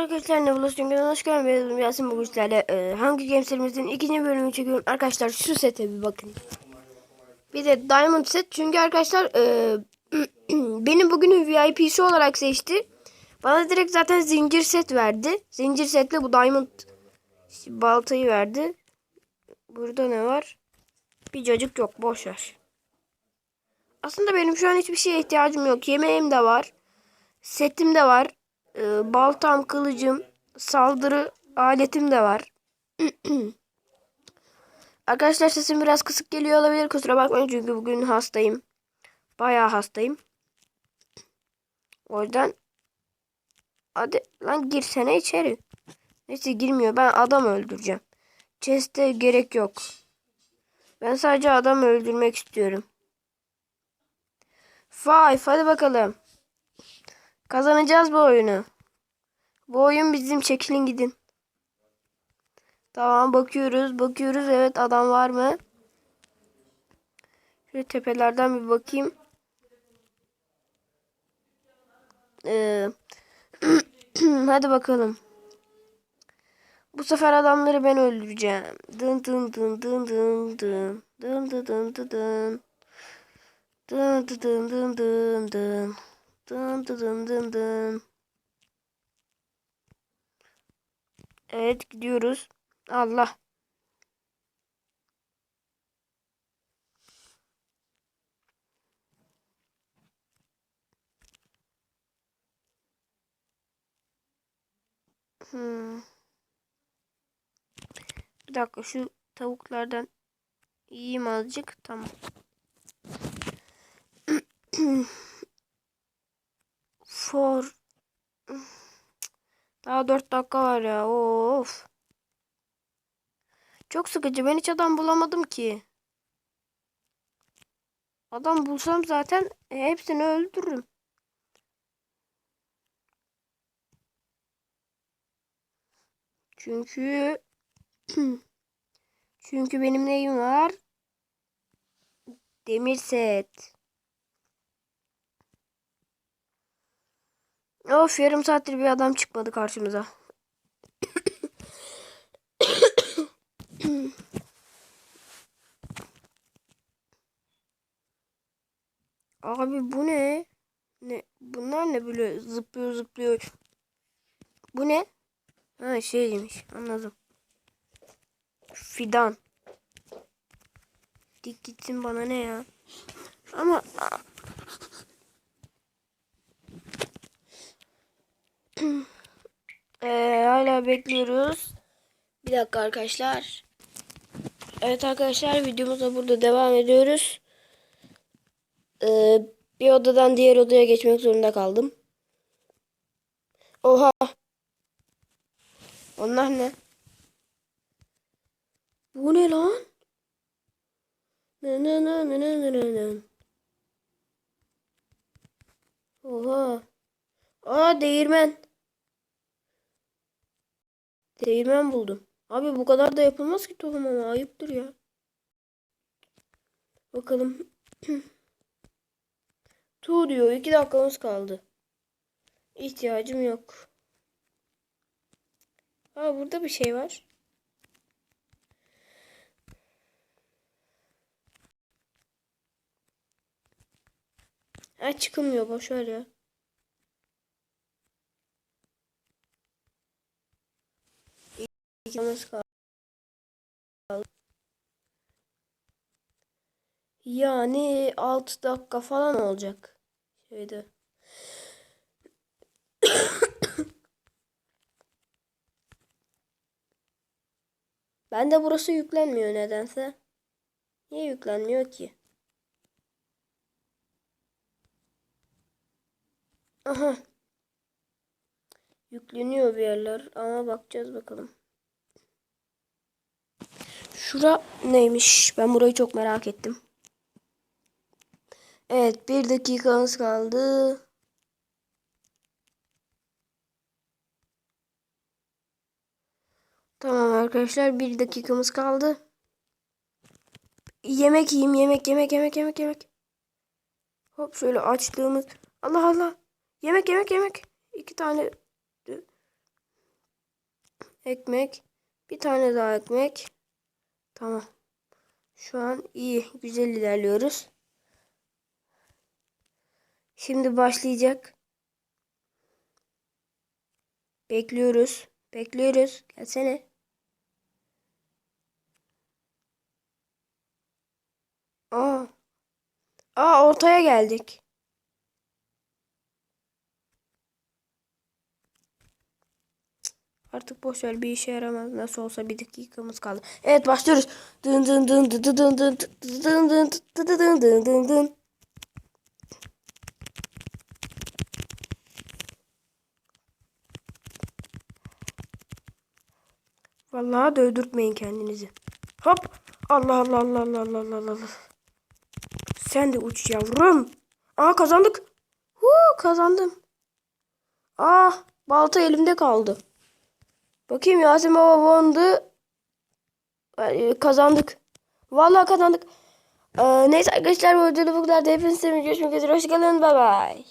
arkadaşlar ne bulasın kanalına hoş. Ben Yasin bugün sizlerle e, hangi gameslerimizin ikinci bölümünü çekiyorum. Arkadaşlar şu sete bir bakın. Bir de Diamond set çünkü arkadaşlar e, benim bugünün VIP'si olarak seçti. Bana direkt zaten zincir set verdi. Zincir setle bu Diamond baltayı verdi. Burada ne var? Bir cacık yok boş ver. Aslında benim şu an hiçbir şeye ihtiyacım yok. Yemeğim de var. Setim de var. Ee, baltam, kılıcım, saldırı aletim de var. Arkadaşlar sesim biraz kısık geliyor olabilir. Kusura bakmayın çünkü bugün hastayım. Bayağı hastayım. O yüzden hadi lan girsene içeri. Neyse girmiyor. Ben adam öldüreceğim. Chest'e gerek yok. Ben sadece adam öldürmek istiyorum. Five hadi bakalım. Kazanacağız bu oyunu. Bu oyun bizim çekilin gidin. Tamam bakıyoruz bakıyoruz evet adam var mı? Şöyle tepelerden bir bakayım. Ee, hadi bakalım. Bu sefer adamları ben öldüreceğim. Dın dın dın dın dın dın. Dın dın dın dın dın. Dın dın dın dın dın dın. Dın dın dın. Evet gidiyoruz. Allah. Hmm. Bir dakika şu tavuklardan yiyeyim azıcık. Tamam. For. Daha 4 dakika var ya. Of. Çok sıkıcı. Ben hiç adam bulamadım ki. Adam bulsam zaten hepsini öldürürüm. Çünkü çünkü benim neyim var? Demir set. Of yarım saattir bir adam çıkmadı karşımıza. Abi bu ne? Ne? Bunlar ne böyle zıplıyor zıplıyor. Bu ne? Ha şeymiş anladım. Fidan. Dik gitsin bana ne ya? Ama Ee, hala bekliyoruz. Bir dakika arkadaşlar. Evet arkadaşlar videomuza burada devam ediyoruz. Ee, bir odadan diğer odaya geçmek zorunda kaldım. Oha. Onlar ne? Bu ne lan? Ne ne ne ne ne ne ne. Oha. Aa değirmen. Değirmen buldum. Abi bu kadar da yapılmaz ki tohum ama ayıptır ya. Bakalım. tu diyor. iki dakikamız kaldı. İhtiyacım yok. Aa burada bir şey var. Ha çıkılmıyor boş ya. Dakikamız kaldı. Yani 6 dakika falan olacak. Şeyde. ben de burası yüklenmiyor nedense. Niye yüklenmiyor ki? Aha. Yükleniyor bir yerler ama bakacağız bakalım. Şura neymiş? Ben burayı çok merak ettim. Evet bir dakikamız kaldı. Tamam arkadaşlar bir dakikamız kaldı. Yemek yiyeyim yemek yemek yemek yemek yemek. Hop şöyle açtığımız. Allah Allah. Yemek yemek yemek. İki tane. Ekmek. Bir tane daha ekmek. Tamam. Şu an iyi. Güzel ilerliyoruz. Şimdi başlayacak. Bekliyoruz. Bekliyoruz. Gelsene. Aa. Aa ortaya geldik. Artık boş ver bir işe yaramaz. Nasıl olsa bir dakikamız kaldı. Evet başlıyoruz. Dın dın dın dın dın dın dın dın dın dın dın dın dın. Vallahi da kendinizi. Hop. Allah Allah Allah Allah Allah Allah Allah. Sen de uç yavrum. Aa kazandık. Huu kazandım. Ah balta elimde kaldı. Bakayım Yasin Baba bondu. Ay, Kazandık. Vallahi kazandık. Ee, neyse arkadaşlar bu videoda bu kadar. Hepinize görüşmek üzere. Hoşçakalın. Bay bay.